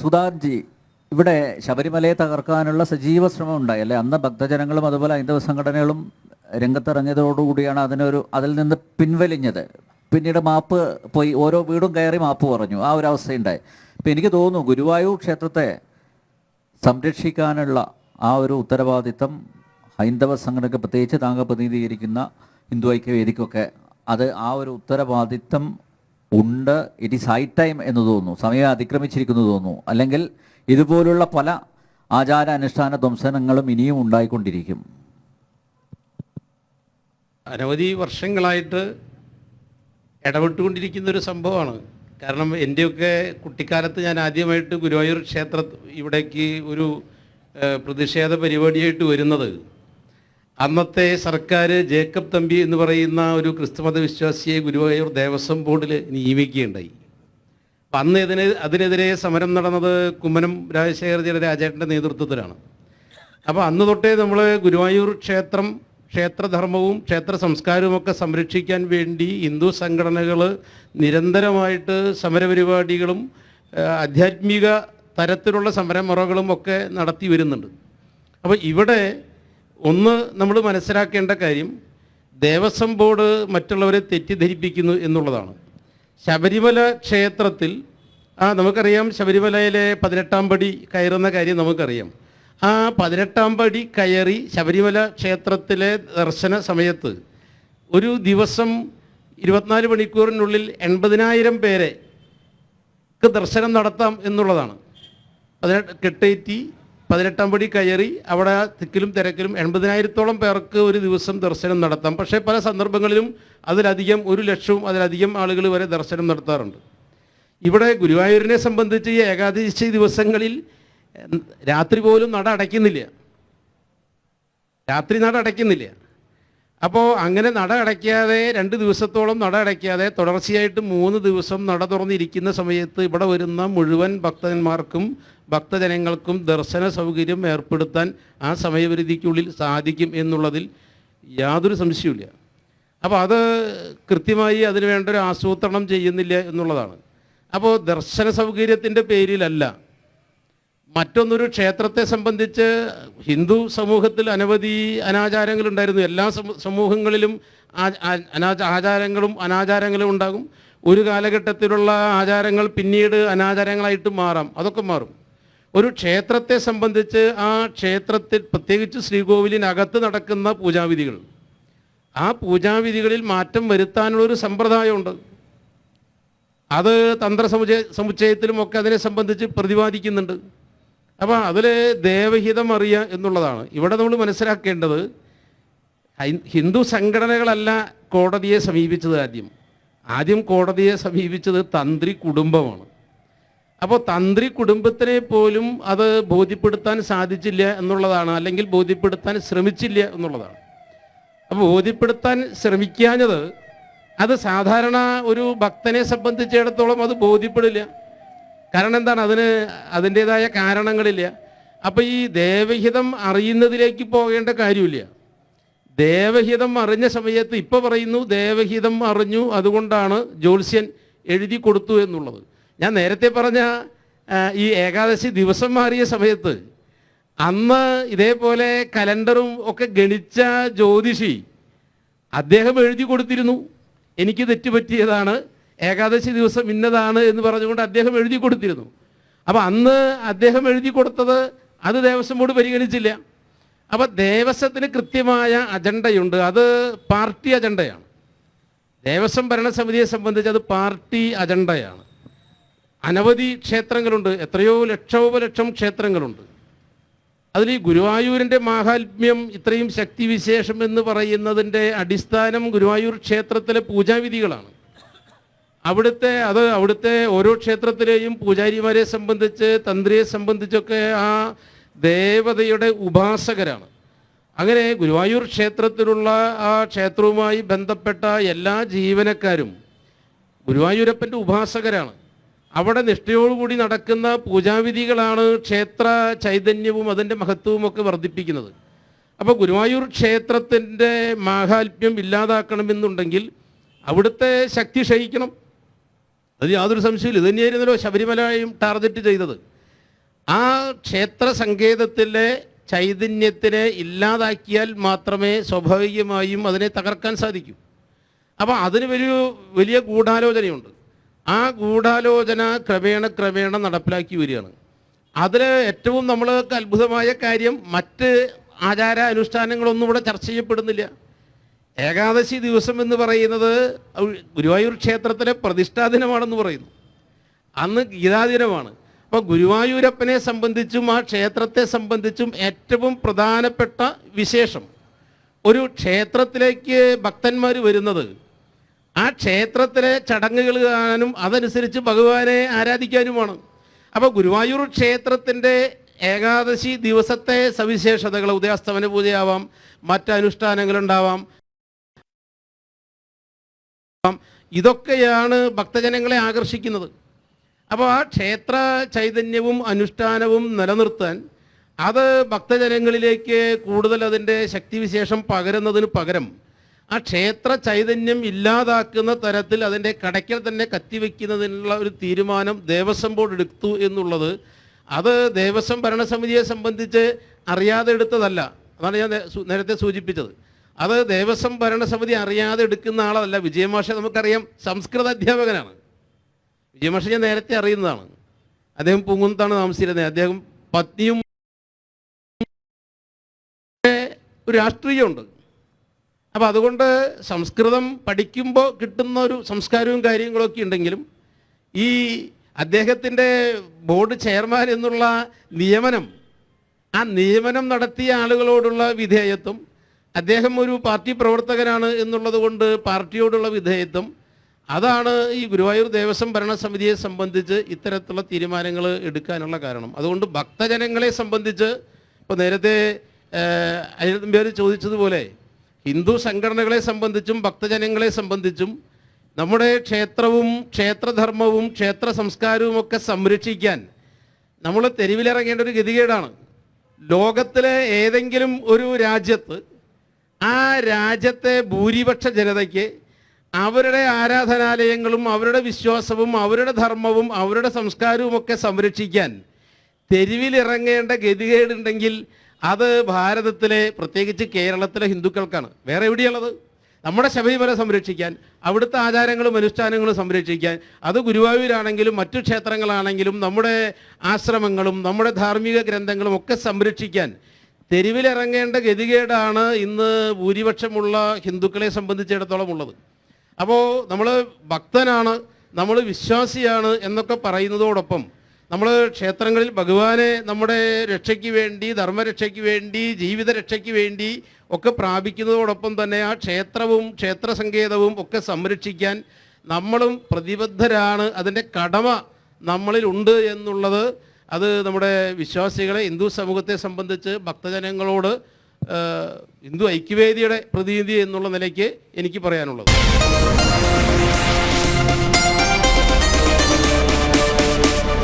സുധാൻജി ഇവിടെ ശബരിമലയെ തകർക്കാനുള്ള സജീവ ശ്രമം ഉണ്ടായി അല്ലേ? അന്ന് ഭക്തജനങ്ങളും അതുപോലെ ഹൈന്ദവ സംഘടനകളും രംഗത്തിറങ്ങിയതോടുകൂടിയാണ് അതിനൊരു അതിൽ നിന്ന് പിൻവലിഞ്ഞത്. പിന്നീട് മാപ്പ് പോയി ഓരോ വീടും കയറി മാപ്പ് പറഞ്ഞു. ആ ഒരു അവസ്ഥയുണ്ടായി. ഇപ്പം എനിക്ക് തോന്നുന്നു ഗുരുവായൂർ ക്ഷേത്രത്തെ സംരക്ഷിക്കാനുള്ള ആ ഒരു ഉത്തരവാദിത്തം ഹൈന്ദവ സംഘടനയ്ക്ക് പ്രത്യേകിച്ച് താങ്കൾ പ്രതിനിധീകരിക്കുന്ന ഹിന്ദു ഐക്യവേദിക്കൊക്കെ അത് ആ ഒരു ഉത്തരവാദിത്തം ഉണ്ട്. ഇറ്റ് ഈസ് ഹൈ ടൈം എന്ന് തോന്നുന്നു. സമയം അതിക്രമിച്ചിരിക്കുന്നു തോന്നുന്നു. അല്ലെങ്കിൽ ഇതുപോലുള്ള പല ആചാര അനുഷ്ഠാന ധ്വംസനങ്ങളും ഇനിയും ഉണ്ടായിക്കൊണ്ടിരിക്കും. അനവധി വർഷങ്ങളായിട്ട് ഇടപെട്ടുകൊണ്ടിരിക്കുന്ന ഒരു സംഭവമാണ്. കാരണം എന്റെയൊക്കെ കുട്ടിക്കാലത്ത് ഞാൻ ആദ്യമായിട്ട് ഗുരുവായൂർ ക്ഷേത്ര ഇവിടേക്ക് ഒരു പ്രതിഷേധ പരിപാടിയായിട്ട് വരുന്നത് അന്നത്തെ സർക്കാർ ജേക്കബ് തമ്പി എന്ന് പറയുന്ന ഒരു ക്രിസ്തുമത വിശ്വാസിയെ ഗുരുവായൂർ ദേവസ്വം ബോർഡിൽ നിയമിക്കുകയുണ്ടായി അപ്പം അന്ന് ഇതിന് അതിനെതിരെ സമരം നടന്നത് കുമ്മനം രാജശേഖരജിയുടെ രാജേട്ടന്റെ നേതൃത്വത്തിലാണ്. അപ്പോൾ അന്ന് തൊട്ടേ നമ്മൾ ഗുരുവായൂർ ക്ഷേത്രം ക്ഷേത്രധർമ്മവും ക്ഷേത്ര സംസ്കാരവും ഒക്കെ സംരക്ഷിക്കാൻ വേണ്ടി ഹിന്ദു സംഘടനകൾ നിരന്തരമായിട്ട് സമരപരിപാടികളും ആധ്യാത്മിക തരത്തിലുള്ള സമരമുറകളും ഒക്കെ നടത്തി വരുന്നുണ്ട്. അപ്പോൾ ഇവിടെ ഒന്ന് നമ്മൾ മനസ്സിലാക്കേണ്ട കാര്യം ദേവസ്വം ബോർഡ് മറ്റുള്ളവരെ തെറ്റിദ്ധരിപ്പിക്കുന്നു എന്നുള്ളതാണ്. ശബരിമല ക്ഷേത്രത്തിൽ ആ നമുക്കറിയാം ശബരിമലയിലെ പതിനെട്ടാം പടി കയറുന്ന കാര്യം നമുക്കറിയാം. ആ പതിനെട്ടാം പടി കയറി ശബരിമല ക്ഷേത്രത്തിലെ ദർശന സമയത്ത് ഒരു ദിവസം ഇരുപത്തിനാല് മണിക്കൂറിനുള്ളിൽ എൺപതിനായിരം പേരെ ദർശനം നടത്താം എന്നുള്ളതാണ്. പതിനെട്ട് കെട്ടേറ്റി പതിനെട്ടാം പടി കയറി അവിടെ തിക്കിലും തിരക്കിലും എൺപതിനായിരത്തോളം പേർക്ക് ഒരു ദിവസം ദർശനം നടത്താം. പക്ഷേ പല സന്ദർഭങ്ങളിലും അതിലധികം ഒരു ലക്ഷവും അതിലധികം ആളുകൾ വരെ ദർശനം നടത്താറുണ്ട്. ഇവിടെ ഗുരുവായൂരിനെ സംബന്ധിച്ച് ഈ ഏകാദശി ദിവസങ്ങളിൽ രാത്രി പോലും നട അടയ്ക്കുന്നില്ല. രാത്രി നട അടയ്ക്കുന്നില്ല. അപ്പോൾ അങ്ങനെ നട അടയ്ക്കാതെ രണ്ട് ദിവസത്തോളം നട അടയ്ക്കാതെ തുടർച്ചയായിട്ട് മൂന്ന് ദിവസം നട തുറന്നിരിക്കുന്ന സമയത്ത് ഇവിടെ വരുന്ന മുഴുവൻ ഭക്തന്മാർക്കും ഭക്തജനങ്ങൾക്കും ദർശന സൗകര്യം ഏർപ്പെടുത്താൻ ആ സമയപരിധിക്കുള്ളിൽ സാധിക്കും എന്നുള്ളതിൽ യാതൊരു സംശയവുമില്ല. അപ്പോൾ അത് കൃത്യമായി അതിന് വേണ്ട ഒരു ആസൂത്രണം ചെയ്യുന്നില്ല എന്നുള്ളതാണ്. അപ്പോൾ ദർശന സൗകര്യത്തിന്റെ പേരിലല്ല മറ്റൊന്നൊരു ക്ഷേത്രത്തെ സംബന്ധിച്ച് ഹിന്ദു സമൂഹത്തിൽ അനവധി അനാചാരങ്ങളുണ്ടായിരുന്നു. എല്ലാ സമൂഹങ്ങളിലും ആചാരങ്ങളും അനാചാരങ്ങളും ഉണ്ടാകും. ഒരു കാലഘട്ടത്തിലുള്ള ആചാരങ്ങൾ പിന്നീട് അനാചാരങ്ങളായിട്ട് മാറാം. അതൊക്കെ മാറും. ഒരു ക്ഷേത്രത്തെ സംബന്ധിച്ച് ആ ക്ഷേത്രത്തിൽ പ്രത്യേകിച്ച് ശ്രീകോവിലിനകത്ത് നടക്കുന്ന പൂജാവിധികൾ. ആ പൂജാവിധികളിൽ മാറ്റം വരുത്താനുള്ളൊരു സമ്പ്രദായമുണ്ട്. അത് തന്ത്ര സമുച്ചയ സമുച്ചയത്തിലും ഒക്കെ അതിനെ സംബന്ധിച്ച് പ്രതിപാദിക്കുന്നുണ്ട്. അപ്പോൾ അതിൽ ദേവഹിതം അറിയുക എന്നുള്ളതാണ്. ഇവിടെ നമ്മൾ മനസ്സിലാക്കേണ്ടത് ഹിന്ദു സംഘടനകളല്ല കോടതിയെ സമീപിച്ചത് ആദ്യം. ആദ്യം കോടതിയെ സമീപിച്ചത് തന്ത്രി കുടുംബമാണ്. അപ്പോൾ തന്ത്രി കുടുംബത്തിനെ പോലും അത് ബോധ്യപ്പെടുത്താൻ സാധിച്ചില്ല എന്നുള്ളതാണ് അല്ലെങ്കിൽ ബോധ്യപ്പെടുത്താൻ ശ്രമിച്ചില്ല എന്നുള്ളതാണ്. അപ്പോൾ ബോധ്യപ്പെടുത്താൻ ശ്രമിക്കാഞ്ഞത് അത് സാധാരണ ഒരു ഭക്തനെ സംബന്ധിച്ചിടത്തോളം അത് ബോധ്യപ്പെടില്ല. കാരണം എന്താണ്? അതിന് അതിന്റെതായ കാരണങ്ങളില്ല. അപ്പോൾ ഈ ദേവഹിതം അറിയുന്നതിലേക്ക് പോകേണ്ട കാര്യമില്ല. ദേവഹിതം അറിഞ്ഞ സമയത്ത് ഇപ്പോൾ പറയുന്നു ദേവഹിതം അറിഞ്ഞു അതുകൊണ്ടാണ് ജ്യോത്സ്യൻ എഴുതി കൊടുത്തു എന്നുള്ളത്. ഞാൻ നേരത്തെ പറഞ്ഞ ഈ ഏകാദശി ദിവസം മാറിയ സമയത്ത് അന്ന് ഇതേപോലെ കലണ്ടറും ഒക്കെ ഗണിച്ച ജ്യോതിഷി അദ്ദേഹം എഴുതി കൊടുത്തിരുന്നു. എനിക്ക് തെറ്റുപറ്റിയതാണ്. ഏകാദശി ദിവസം ഇന്നതാണ് എന്ന് പറഞ്ഞുകൊണ്ട് അദ്ദേഹം എഴുതി കൊടുത്തിരുന്നു. അപ്പോൾ അന്ന് അദ്ദേഹം എഴുതി കൊടുത്തത് അത് ദേവസ്വം ബോർഡ് പരിഗണിച്ചില്ല. അപ്പോൾ ദേവസ്വത്തിന് കൃത്യമായ അജണ്ടയുണ്ട്. അത് പാർട്ടി അജണ്ടയാണ്. ദേവസ്വം ഭരണസമിതിയെ സംബന്ധിച്ച് അത് പാർട്ടി അജണ്ടയാണ്. അനവധി ക്ഷേത്രങ്ങളുണ്ട്. എത്രയോ ലക്ഷോപലക്ഷം ക്ഷേത്രങ്ങളുണ്ട്. അതിൽ ഈ ഗുരുവായൂരിന്റെ മാഹാത്മ്യം ഇത്രയും ശക്തിവിശേഷം എന്ന് പറയുന്നതിന്റെ അടിസ്ഥാനം ഗുരുവായൂർ ക്ഷേത്രത്തിലെ പൂജാവിധികളാണ്. അവിടുത്തെ അത് അവിടുത്തെ ഓരോ ക്ഷേത്രത്തിലെയും പൂജാരിമാരെ സംബന്ധിച്ച് തന്ത്രിയെ സംബന്ധിച്ചൊക്കെ ആ ദേവതയുടെ ഉപാസകരാണ്. അങ്ങനെ ഗുരുവായൂർ ക്ഷേത്രത്തിലുള്ള ആ ക്ഷേത്രവുമായി ബന്ധപ്പെട്ട എല്ലാ ജീവനക്കാരും ഗുരുവായൂരപ്പന്റെ ഉപാസകരാണ്. അവിടെ നിഷ്ഠയോടുകൂടി നടക്കുന്ന പൂജാവിധികളാണ് ക്ഷേത്ര ചൈതന്യവും അതിന്റെ മഹത്വവും ഒക്കെ വർദ്ധിപ്പിക്കുന്നത്. അപ്പോൾ ഗുരുവായൂർ ക്ഷേത്രത്തിന്റെ മാഹാത്മ്യം ഇല്ലാതാക്കണമെന്നുണ്ടെങ്കിൽ അവിടുത്തെ ശക്തി ക്ഷയിക്കണം. അത് യാതൊരു സംശയമില്ല ഇത് തന്നെയായിരുന്നല്ലോ ശബരിമലയും ടാർഗറ്റ് ചെയ്തത്. ആ ക്ഷേത്ര സങ്കേതത്തിലെ ചൈതന്യത്തിനെ ഇല്ലാതാക്കിയാൽ മാത്രമേ സ്വാഭാവികമായും അതിനെ തകർക്കാൻ സാധിക്കൂ. അപ്പോൾ അതിന് വലിയ വലിയ ഗൂഢാലോചനയുണ്ട്. ആ ഗൂഢാലോചന ക്രമേണ ക്രമേണ നടപ്പിലാക്കി വരികയാണ്. അതിൽ ഏറ്റവും നമ്മൾക്ക് അത്ഭുതമായ കാര്യം മറ്റ് ആചാര അനുഷ്ഠാനങ്ങളൊന്നും ഇവിടെ ചർച്ച ചെയ്യപ്പെടുന്നില്ല. ഏകാദശി ദിവസം എന്ന് പറയുന്നത് ഗുരുവായൂർ ക്ഷേത്രത്തിലെ പ്രതിഷ്ഠാ ദിനമാണെന്ന് പറയുന്നു. അന്ന് ഗീതാദിനമാണ്. അപ്പോൾ ഗുരുവായൂരപ്പനെ സംബന്ധിച്ചും ആ ക്ഷേത്രത്തെ സംബന്ധിച്ചും ഏറ്റവും പ്രധാനപ്പെട്ട വിശേഷം. ഒരു ക്ഷേത്രത്തിലേക്ക് ഭക്തന്മാർ വരുന്നത്. ആ ക്ഷേത്രത്തിലെ ചടങ്ങുകൾ കാണാനും അതനുസരിച്ച് ഭഗവാനെ ആരാധിക്കാനുമാണ്. അപ്പോൾ ഗുരുവായൂർ ക്ഷേത്രത്തിന്റെ ഏകാദശി ദിവസത്തെ സവിശേഷതകൾ ഉദയാസ്തമന പൂജയാവാം മറ്റ് അനുഷ്ഠാനങ്ങളുണ്ടാവാം ഇതൊക്കെയാണ് ഭക്തജനങ്ങളെ ആകർഷിക്കുന്നത്. അപ്പോൾ ആ ക്ഷേത്ര ചൈതന്യവും അനുഷ്ഠാനവും നിലനിർത്താൻ അത് ഭക്തജനങ്ങളിലേക്ക് കൂടുതൽ അതിന്റെ ശക്തിവിശേഷം പകരുന്നതിന് പകരം ആ ക്ഷേത്ര ചൈതന്യം ഇല്ലാതാക്കുന്ന തരത്തിൽ അതിന്റെ കടയ്ക്കൽ തന്നെ കത്തിവെക്കുന്നതിനുള്ള ഒരു തീരുമാനം ദേവസ്വം ബോർഡ് എടുത്തു എന്നുള്ളത് അത് ദേവസ്വം ഭരണസമിതിയെ സംബന്ധിച്ച് അറിയാതെ എടുത്തതല്ല. അതാണ് ഞാൻ നേരത്തെ സൂചിപ്പിച്ചത്. അത് ദേവസ്വം ഭരണസമിതി അറിയാതെ എടുക്കുന്ന ആളല്ല. വിജയമാഷ നമുക്കറിയാം. സംസ്കൃത അധ്യാപകനാണ്. വിജയമാഷ ഞാൻ നേരത്തെ അറിയുന്നതാണ്. അദ്ദേഹം പൂങ്കുന്നത്താണ് താമസിച്ചിരുന്നത്. അദ്ദേഹം പത്നിയും ഒരു രാഷ്ട്രീയമുണ്ട്. അപ്പോൾ അതുകൊണ്ട് സംസ്കൃതം പഠിക്കുമ്പോൾ കിട്ടുന്ന ഒരു സംസ്കാരവും കാര്യങ്ങളൊക്കെ ഉണ്ടെങ്കിലും ഈ അദ്ദേഹത്തിന്റെ ബോർഡ് ചെയർമാൻ എന്നുള്ള നിയമനം ആ നിയമനം നടത്തിയ ആളുകളോടുള്ള വിധേയത്വം അദ്ദേഹം ഒരു പാർട്ടി പ്രവർത്തകനാണ് എന്നുള്ളത് കൊണ്ട് പാർട്ടിയോടുള്ള വിധേയത്വം. അതാണ് ഈ ഗുരുവായൂർ ദേവസ്വം ഭരണസമിതിയെ സംബന്ധിച്ച് ഇത്തരത്തിലുള്ള തീരുമാനങ്ങൾ എടുക്കാനുള്ള കാരണം. അതുകൊണ്ട് ഭക്തജനങ്ങളെ സംബന്ധിച്ച് ഇപ്പോൾ നേരത്തെ അയ്യത്തമ്പ്യാർ ചോദിച്ചതുപോലെ ഹിന്ദു സംഘടനകളെ സംബന്ധിച്ചും ഭക്തജനങ്ങളെ സംബന്ധിച്ചും നമ്മുടെ ക്ഷേത്രവും ക്ഷേത്രധർമ്മവും ക്ഷേത്ര സംസ്കാരവും ഒക്കെ സംരക്ഷിക്കാൻ നമ്മൾ തെരുവിലിറങ്ങേണ്ട ഒരു ഗതികേടാണ്. ലോകത്തിലെ ഏതെങ്കിലും ഒരു രാജ്യത്ത് ആ രാജ്യത്തെ ഭൂരിപക്ഷ ജനതയ്ക്ക് അവരുടെ ആരാധനാലയങ്ങളും അവരുടെ വിശ്വാസവും അവരുടെ ധർമ്മവും അവരുടെ സംസ്കാരവും ഒക്കെ സംരക്ഷിക്കാൻ തെരുവിലിറങ്ങേണ്ട ഗതികേടുണ്ടെങ്കിൽ അത് ഭാരതത്തിലെ പ്രത്യേകിച്ച് കേരളത്തിലെ ഹിന്ദുക്കൾക്കാണ്. വേറെ എവിടെയുള്ളത് നമ്മുടെ ശബരിമല സംരക്ഷിക്കാൻ അവിടുത്തെ ആചാരങ്ങളും അനുഷ്ഠാനങ്ങളും സംരക്ഷിക്കാൻ അത് ഗുരുവായൂരാണെങ്കിലും മറ്റു ക്ഷേത്രങ്ങളാണെങ്കിലും നമ്മുടെ ആശ്രമങ്ങളും നമ്മുടെ ധാർമ്മിക ഗ്രന്ഥങ്ങളും ഒക്കെ സംരക്ഷിക്കാൻ തെരുവിലിറങ്ങേണ്ട ഗതികേടാണ് ഇന്ന് ഭൂരിപക്ഷമുള്ള ഹിന്ദുക്കളെ സംബന്ധിച്ചിടത്തോളം ഉള്ളത്. അപ്പോൾ നമ്മൾ ഭക്തനാണ് നമ്മൾ വിശ്വാസിയാണ് എന്നൊക്കെ പറയുന്നതോടൊപ്പം നമ്മൾ ക്ഷേത്രങ്ങളിൽ ഭഗവാനെ നമ്മുടെ രക്ഷയ്ക്ക് വേണ്ടി ധർമ്മരക്ഷയ്ക്ക് വേണ്ടി ജീവിത രക്ഷയ്ക്ക് വേണ്ടി ഒക്കെ പ്രാപിക്കുന്നതോടൊപ്പം തന്നെ ആ ക്ഷേത്രവും ക്ഷേത്ര സങ്കേതവും ഒക്കെ സംരക്ഷിക്കാൻ നമ്മളും പ്രതിബദ്ധരാണ്. അതിന്റെ കടമ നമ്മളിലുണ്ട് എന്നുള്ളത് അത് നമ്മുടെ വിശ്വാസികളെ ഹിന്ദു സമൂഹത്തെ സംബന്ധിച്ച് ഭക്തജനങ്ങളോട് ഹിന്ദു ഐക്യവേദിയുടെ പ്രതിനിധി എന്നുള്ള നിലയ്ക്ക് എനിക്ക് പറയാനുള്ളത്.